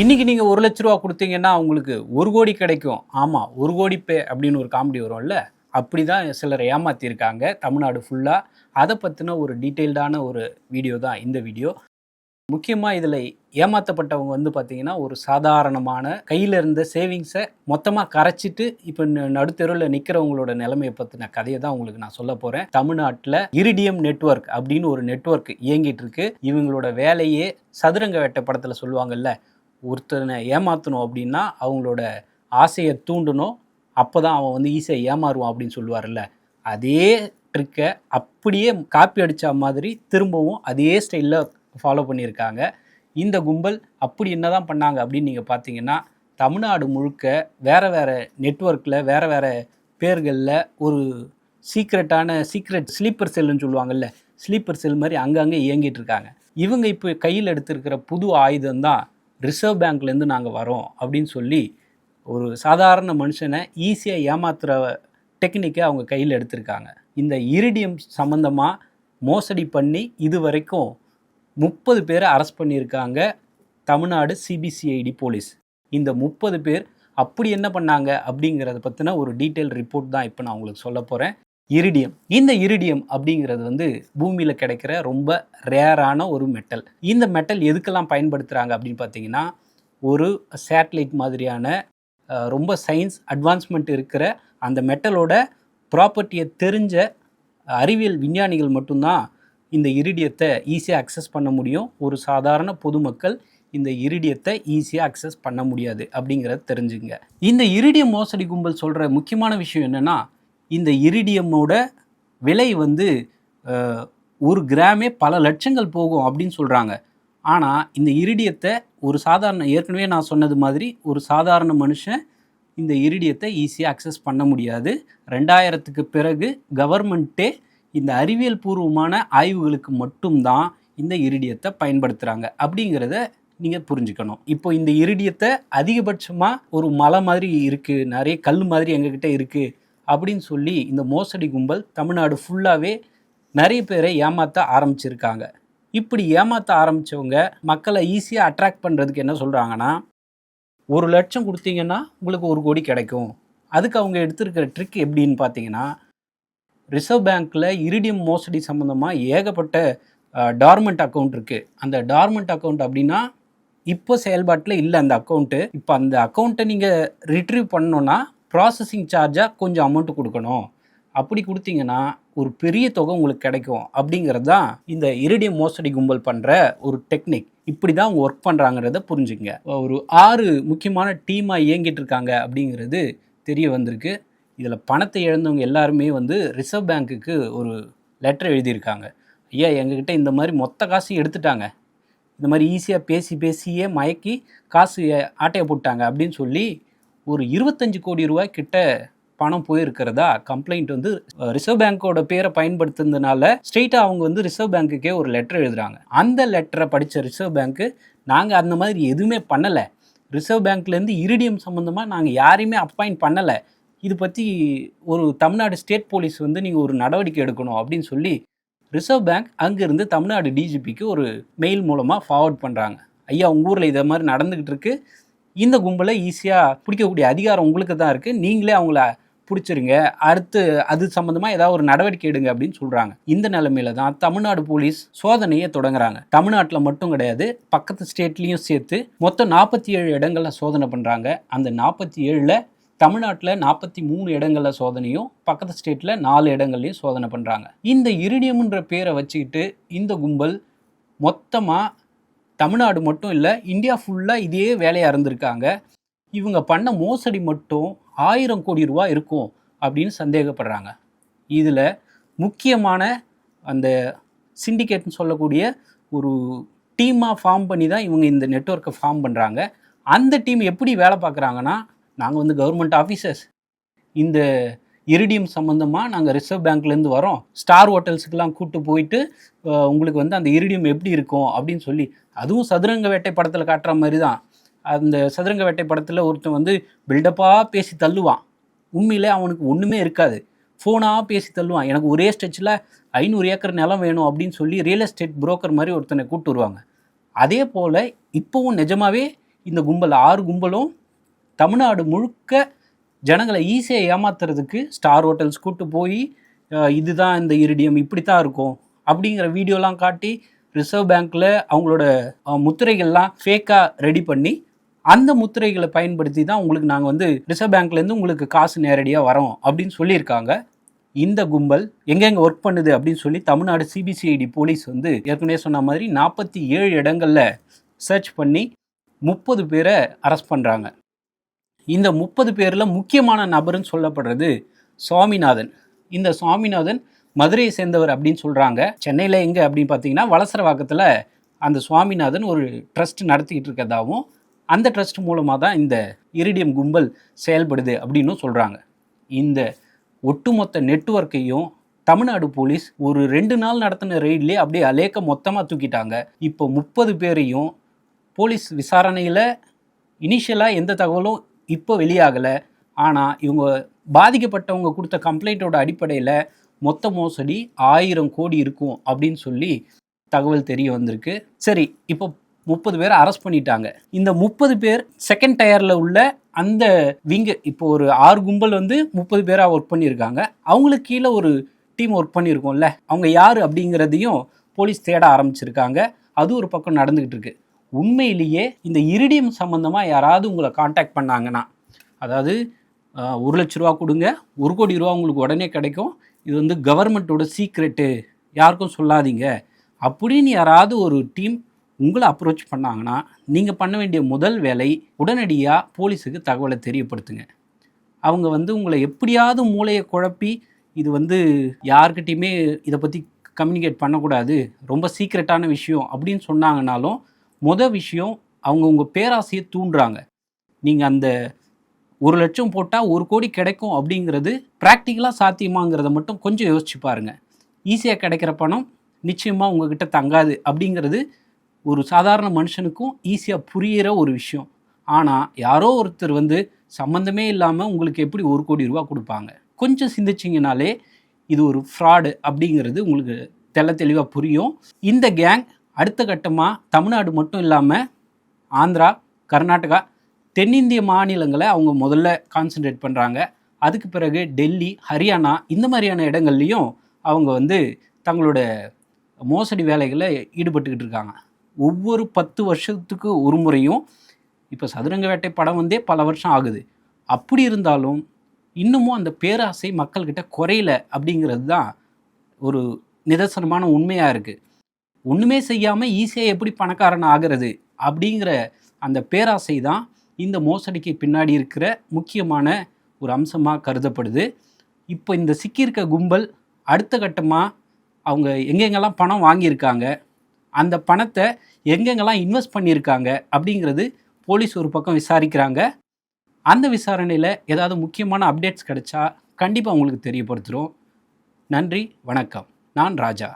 இன்றைக்கி நீங்கள் ஒரு லட்ச ரூபா கொடுத்தீங்கன்னா உங்களுக்கு ஒரு கோடி கிடைக்கும். ஆமாம் ஒரு கோடி பே அப்படின்னு ஒரு காமெடி வரும்ல? அப்படி தான் சிலர் ஏமாற்றியிருக்காங்க தமிழ்நாடு ஃபுல்லாக அதை பற்றின ஒரு டீட்டெயில்டான ஒரு வீடியோ தான் இந்த வீடியோ முக்கியமாக இதில் ஏமாற்றப்பட்டவங்க வந்து பார்த்தீங்கன்னா ஒரு சாதாரணமான கையில் இருந்த சேவிங்ஸை மொத்தமாக கரைச்சிட்டு இப்போ நடுத்தெருவில் நிற்கிறவங்களோட நிலைமையை பற்றின கதையை தான் உங்களுக்கு நான் சொல்ல போகிறேன் தமிழ்நாட்டில் இரிடியம் நெட்வொர்க் அப்படின்னு ஒரு நெட்வொர்க் இயங்கிட்டு இருக்கு. இவங்களோட வேலையே சதுரங்க வேட்டை படத்தில் சொல்லுவாங்கல்ல ஒருத்தனை ஏமாற்றணும் அப்படின்னா அவங்களோட ஆசையை தூண்டணும். அப்போ தான் அவன் வந்து ஈஸியாக ஏமாறுவான் அப்படின்னு சொல்லுவார்ல அதே ட்ரிக்கை அப்படியே காப்பி அடித்த மாதிரி திரும்பவும் அதே ஸ்டைலில் ஃபாலோ பண்ணியிருக்காங்க. இந்த கும்பல் அப்படி என்ன தான் பண்ணாங்க அப்படின்னு நீங்கள் பார்த்தீங்கன்னா தமிழ்நாடு முழுக்க வேறு வேறு நெட்வொர்க்கில் வேறு வேறு பேர்களில் ஒரு சீக்ரெட்டான சீக்ரெட் ஸ்லீப்பர் செல்லுன்னு சொல்லுவாங்கல்ல ஸ்லீப்பர் செல் மாதிரி அங்கங்கே இயங்கிட்டு இருக்காங்க. இவங்க இப்போ கையில் எடுத்திருக்கிற புது ஆயுதம் தான் ரிசர்வ் பேங்க்லேருந்து நாங்கள் வரோம் அப்படின்னு சொல்லி ஒரு சாதாரண மனுஷனை ஈஸியாக ஏமாத்துகிற டெக்னிக்கை அவங்க கையில் எடுத்திருக்காங்க. இந்த இரிடியம் சம்மந்தமாக மோசடி பண்ணி இது வரைக்கும் முப்பது பேரை அரெஸ்ட் பண்ணியிருக்காங்க தமிழ்நாடு சிபிசிஐடி போலீஸ். இந்த முப்பது பேர் அப்படி என்ன பண்ணாங்க அப்படிங்கிறத பற்றின ஒரு டீட்டெயில் ரிப்போர்ட் தான் இப்போ நான் உங்களுக்கு சொல்ல போகிறேன் இரிடியம் இந்த இரிடியம் அப்படிங்கிறது வந்து பூமியில் கிடைக்கிற ரொம்ப ரேரான ஒரு மெட்டல் இந்த மெட்டல் எதுக்கெல்லாம் பயன்படுத்துகிறாங்க அப்படின்னு பார்த்தீங்கன்னா ஒரு சேட்டலைட் மாதிரியான ரொம்ப சயின்ஸ் அட்வான்ஸ்மெண்ட் இருக்கிற அந்த மெட்டலோட ப்ராப்பர்ட்டியை தெரிஞ்ச அறிவியல் விஞ்ஞானிகள் மட்டும்தான் இந்த இரிடியத்தை ஈஸியாக அக்சஸ் பண்ண முடியும். ஒரு சாதாரண பொதுமக்கள் இந்த இரிடியத்தை ஈஸியாக அக்சஸ் பண்ண முடியாது அப்படிங்கிறத தெரிஞ்சுங்க இந்த இரிடிய மோசடி கும்பல் சொல்கிற முக்கியமான விஷயம் என்னென்னா இந்த இரிடியமோட விலை வந்து ஒரு கிராமே பல லட்சங்கள் போகும் அப்படின்னு சொல்கிறாங்க ஆனால் இந்த இரிடியத்தை ஒரு சாதாரண ஏற்கனவே நான் சொன்னது மாதிரி ஒரு சாதாரண மனுஷன் இந்த இரிடியத்தை ஈஸியாக அக்சஸ் பண்ண முடியாது. ரெண்டாயிரத்துக்கு பிறகு கவர்மெண்ட்டே இந்த அறிவியல் பூர்வமான ஆய்வுகளுக்கு மட்டும்தான் இந்த இரிடியத்தை பயன்படுத்துகிறாங்க அப்படிங்கிறத நீங்கள் புரிஞ்சுக்கணும். இப்போ இந்த இரிடியத்தை அதிகபட்சமாக ஒரு மலை மாதிரி இருக்குது நிறைய கல் மாதிரி எங்ககிட்ட இருக்குது அப்படின்னு சொல்லி இந்த மோசடி கும்பல் தமிழ்நாடு ஃபுல்லாகவே நிறைய பேரை ஏமாற்ற ஆரம்பிச்சிருக்காங்க. இப்படி ஏமாற்ற ஆரம்பித்தவங்க மக்களை ஈஸியாக அட்ராக்ட் பண்ணுறதுக்கு என்ன சொல்கிறாங்கன்னா ஒரு லட்சம் கொடுத்தீங்கன்னா உங்களுக்கு ஒரு கோடி கிடைக்கும். அதுக்கு அவங்க எடுத்திருக்கிற ட்ரிக் எப்படின்னு பார்த்தீங்கன்னா ரிசர்வ் பேங்க்கில் இரிடியம் மோசடி சம்மந்தமாக ஏகப்பட்ட டார்மெண்ட் அக்கௌண்ட் இருக்குது அந்த டார்மெண்ட் அக்கௌண்ட் அப்படின்னா இப்போ செயல்பாட்டில் இல்லை அந்த அக்கௌண்ட்டு இப்போ அந்த அக்கௌண்ட்டை நீங்கள் ரிட்ரீவ் பண்ணோன்னா ப்ராசஸிங் சார்ஜாக கொஞ்சம் அமௌண்ட்டு கொடுக்கணும். அப்படி கொடுத்தீங்கன்னா ஒரு பெரிய தொகை உங்களுக்கு கிடைக்கும். அப்படிங்கிறது தான் இந்த இரிடியம் மோசடி கும்பல் பண்ணுற ஒரு டெக்னிக் இப்படி தான் அவங்க ஒர்க் பண்ணுறாங்கிறத புரிஞ்சுங்க ஒரு ஆறு முக்கியமான டீமாக இயங்கிட்டு இருக்காங்க அப்படிங்கிறது தெரிய வந்திருக்கு. இதில் பணத்தை இழந்தவங்க எல்லாருமே வந்து ரிசர்வ் பேங்க்குக்கு ஒரு லெட்டர் எழுதியிருக்காங்க. ஐயா எங்ககிட்ட இந்த மாதிரி மொத்த காசையும் எடுத்துட்டாங்க. இந்த மாதிரி ஈஸியாக பேசி பேசியே மயக்கி காசு ஆட்டையை போட்டாங்க அப்படின்னு சொல்லி ஒரு இருபத்தஞ்சு கோடி ரூபாய் கிட்ட பணம் போயிருக்கிறதா? கம்ப்ளைண்ட் வந்து ரிசர்வ் பேங்க்கோட பேரை பயன்படுத்துனதுனால ஸ்ட்ரெயிட்டாக அவங்க வந்து ரிசர்வ் பேங்க்குக்கே ஒரு லெட்டர் எழுதுறாங்க. அந்த லெட்டரை படித்த ரிசர்வ் பேங்க்கு நாங்கள் அந்த மாதிரி எதுவுமே பண்ணலை. ரிசர்வ் பேங்க்லேருந்து இரிடியம் சம்மந்தமாக நாங்கள் யாரையுமே அப்பாயிண்ட் பண்ணலை. இது பற்றி ஒரு தமிழ்நாடு ஸ்டேட் போலீஸ் வந்து நீங்கள் ஒரு நடவடிக்கை எடுக்கணும் அப்படின்னு சொல்லி ரிசர்வ் பேங்க் அங்கேருந்து தமிழ்நாடு டிஜிபிக்கு ஒரு மெயில் மூலமாக ஃபார்வர்ட் பண்ணுறாங்க ஐயா உங்கள் ஊரில் இதை மாதிரி நடந்துக்கிட்டு இருக்குது இந்த கும்பலை ஈஸியாக பிடிக்கக்கூடிய அதிகாரம் உங்களுக்கு தான் இருக்குது நீங்களே அவங்கள பிடிச்சிருங்க. அடுத்து அது சம்மந்தமாக ஏதாவது ஒரு நடவடிக்கை எடுங்க அப்படின்னு சொல்கிறாங்க இந்த நிலைமையில தான் தமிழ்நாடு போலீஸ் சோதனையை தொடங்குறாங்க. தமிழ்நாட்டில் மட்டும் கிடையாது பக்கத்து ஸ்டேட்லேயும் சேர்த்து மொத்தம் நாற்பத்தி ஏழு இடங்களில் சோதனை பண்ணுறாங்க அந்த நாற்பத்தி ஏழில் தமிழ்நாட்டில் நாற்பத்தி மூணு இடங்களில் சோதனையும் பக்கத்து ஸ்டேட்டில் நாலு இடங்கள்லையும் சோதனை பண்ணுறாங்க இந்த இரிடியம்ன்ற பேரை வச்சுக்கிட்டு இந்த கும்பல் மொத்தமாக தமிழ்நாடு மட்டும் இல்லை இந்தியா ஃபுல்லாக இதே வேலையாக இருந்திருக்காங்க. இவங்க பண்ண மோசடி மட்டும் ஆயிரம் கோடி ரூபா இருக்கும் அப்படின்னு சந்தேகப்படுறாங்க. இதில் முக்கியமான அந்த சிண்டிகேட்னு சொல்லக்கூடிய ஒரு டீமாக ஃபார்ம் பண்ணி தான் இவங்க இந்த நெட்வொர்க்கை ஃபார்ம் பண்ணுறாங்க அந்த டீம் எப்படி வேலை பார்க்குறாங்கன்னா நாங்கள் வந்து கவர்மெண்ட் ஆஃபீஸர்ஸ் இந்த இரிடியம் சம்மந்தமாக நாங்கள் ரிசர்வ் பேங்க்லேருந்து வரோம். ஸ்டார் ஹோட்டல்ஸுக்கெலாம் கூப்பிட்டு போயிட்டு உங்களுக்கு வந்து அந்த இரிடியம் எப்படி இருக்கும் அப்படின்னு சொல்லி அதுவும் சதுரங்க வேட்டை படத்தில் காட்டுற மாதிரி தான் அந்த சதுரங்க வேட்டை படத்தில் ஒருத்தன் வந்து பில்டப்பாக பேசி தள்ளுவான். உண்மையிலே அவனுக்கு ஒன்றுமே இருக்காது. ஃபோனாக பேசி தள்ளுவான். எனக்கு ஒரே ஸ்டெச்சில் ஐநூறு ஏக்கர் நிலம் வேணும் அப்படின்னு சொல்லி ரியல் எஸ்டேட் புரோக்கர் மாதிரி ஒருத்தனை கூப்பிட்டு வருவாங்க. அதே போல் இப்போவும் நிஜமாகவே இந்த கும்பல் ஆறு கும்பலும் தமிழ்நாடு முழுக்க ஜனங்களை ஈஸியாக ஏமாத்துறதுக்கு ஸ்டார் ஹோட்டல்ஸ் கூட்டு போய் இதுதான் இந்த இரிடியம் இப்படி தான் இருக்கும். அப்படிங்கிற வீடியோலாம் காட்டி ரிசர்வ் பேங்க்கில் அவங்களோட முத்திரைகள்லாம் ஃபேக்காக ரெடி பண்ணி அந்த முத்திரைகளை பயன்படுத்தி தான் உங்களுக்கு நாங்கள் வந்து ரிசர்வ் பேங்க்லேருந்து உங்களுக்கு காசு நேரடியாக வரோம் அப்படின்னு சொல்லியிருக்காங்க. இந்த கும்பல் எங்கெங்கே ஒர்க் பண்ணுது அப்படின்னு சொல்லி தமிழ்நாடு சிபிசிஐடி போலீஸ் வந்து ஏற்கனவே சொன்ன மாதிரி நாற்பத்தி ஏழு இடங்களில் சர்ச் பண்ணி முப்பது பேரை அரெஸ்ட் பண்ணுறாங்க இந்த முப்பது பேரில் முக்கியமான நபர்னு சொல்லப்படுறது சுவாமிநாதன். இந்த சுவாமிநாதன் மதுரையை சேர்ந்தவர் அப்படின்னு சொல்கிறாங்க சென்னையில் எங்கே அப்படின்னு பார்த்தீங்கன்னா வளசரவாக்கத்தில் அந்த சுவாமிநாதன் ஒரு ட்ரஸ்ட் நடத்திக்கிட்டு இருக்கதாகவும் அந்த ட்ரஸ்ட் மூலமாக தான் இந்த இரிடியம் கும்பல் செயல்படுது அப்படின்னு சொல்கிறாங்க இந்த ஒட்டுமொத்த நெட்ஒர்க்கையும் தமிழ்நாடு போலீஸ் ஒரு ரெண்டு நாள் நடத்தின ரெய்ட்லேயே அப்படியே அலேக்க மொத்தமாக தூக்கிட்டாங்க. இப்போ முப்பது பேரையும் போலீஸ் விசாரணையில் இனிஷியலாக எந்த தகவலும் இப்போ வெளியாகலை. ஆனால் இவங்க பாதிக்கப்பட்டவங்க கொடுத்த கம்ப்ளைண்ட்டோட அடிப்படையில் மொத்த மோசடி ஆயிரம் கோடி இருக்கும் அப்படின்னு சொல்லி தகவல் தெரிய வந்திருக்கு. சரி இப்போ முப்பது பேர் அரெஸ்ட் பண்ணிட்டாங்க. இந்த முப்பது பேர் செகண்ட் டயரில் உள்ள அந்த விங்கு இப்போ ஒரு ஆறு கும்பல் வந்து முப்பது பேராக ஒர்க் பண்ணியிருக்காங்க. அவங்களுக்கு கீழே ஒரு டீம் ஒர்க் பண்ணியிருக்கோம்ல. அவங்க யார் அப்படிங்கிறதையும் போலீஸ் தேட ஆரம்பிச்சிருக்காங்க. அது ஒரு பக்கம் நடந்துக்கிட்டு இருக்கு. உண்மையிலேயே இந்த இரிடியம் சம்மந்தமாக யாராவது உங்களை காண்டாக்ட் பண்ணாங்கன்னா அதாவது ஒரு லட்ச ரூபா கொடுங்க ஒரு கோடி ரூபா உங்களுக்கு உடனே கிடைக்கும். இது வந்து கவர்மெண்ட்டோட சீக்ரெட்டு யாருக்கும் சொல்லாதீங்க. அப்படின்னு யாராவது ஒரு டீம் உங்களை அப்ரோச் பண்ணாங்கன்னா நீங்கள் பண்ண வேண்டிய முதல் வேலை உடனடியாக போலீஸுக்கு தகவலை தெரியப்படுத்துங்க. அவங்க வந்து உங்களை எப்படியாவது மூளையை குழப்பி இது வந்து யார்கிட்டையுமே இதை பற்றி கம்யூனிகேட் பண்ணக்கூடாது ரொம்ப சீக்ரெட்டான விஷயம் அப்படின்னு சொன்னாங்கனாலும் மொதல் விஷயம் அவங்க உங்கள் பேராசையை தூண்டுறாங்க. நீங்கள் அந்த ஒரு லட்சம் போட்டால் ஒரு கோடி கிடைக்கும் அப்படிங்கிறது ப்ராக்டிக்கலாக சாத்தியமாங்கிறத மட்டும் கொஞ்சம் யோசிச்சு பாருங்கள் ஈஸியாக கிடைக்கிற பணம் நிச்சயமாக உங்ககிட்ட தங்காது அப்படிங்கிறது ஒரு சாதாரண மனுஷனுக்கும் ஈஸியாக புரியிற ஒரு விஷயம். ஆனால் யாரோ ஒருத்தர் வந்து சம்மந்தமே இல்லாமல் உங்களுக்கு எப்படி ஒரு கோடி ரூபா கொடுப்பாங்க? கொஞ்சம் சிந்திச்சிங்கனாலே இது ஒரு ஃப்ராடு அப்படிங்கிறது உங்களுக்கு தெள்ள தெளிவாக புரியும். இந்த கேங் அடுத்த கட்டமாக தமிழ்நாடு மட்டும் இல்லாமல் ஆந்திரா கர்நாடகா தென்னிந்திய மாநிலங்களை அவங்க முதல்ல கான்சென்ட்ரேட் பண்ணுறாங்க அதுக்கு பிறகு டெல்லி ஹரியானா இந்த மாதிரியான இடங்கள்லையும் அவங்க வந்து தங்களோட மோசடி வேலைகளை ஈடுபட்டுக்கிட்டு இருக்காங்க. ஒவ்வொரு பத்து வருஷத்துக்கு ஒரு முறையும் இப்போ சதுரங்க வேட்டை படம் வந்தே பல வருஷம் ஆகுது. அப்படி இருந்தாலும் இன்னமும் அந்த பேராசை மக்கள்கிட்ட குறையல அப்படிங்கிறது தான் ஒரு நிதர்சனமான உண்மையாக இருக்குது ஒன்றுமே செய்யாமல் ஈஸியாக எப்படி பணக்காரன் ஆகிறது அப்படிங்கிற அந்த பேராசை தான் இந்த மோசடிக்கு பின்னாடி இருக்கிற முக்கியமான ஒரு அம்சமாக கருதப்படுது. இப்போ இந்த சிக்கியிருக்க கும்பல் அடுத்த கட்டமாக அவங்க எங்கெங்கெல்லாம் பணம் வாங்கியிருக்காங்க அந்த பணத்தை எங்கெங்கெல்லாம் இன்வெஸ்ட் பண்ணியிருக்காங்க அப்படிங்கிறது போலீஸ் ஒரு பக்கம் விசாரிக்கிறாங்க. அந்த விசாரணையில் ஏதாவது முக்கியமான அப்டேட்ஸ் கிடைச்சா கண்டிப்பாக உங்களுக்கு தெரியப்படுத்துகிறோம் நன்றி வணக்கம். நான் ராஜா.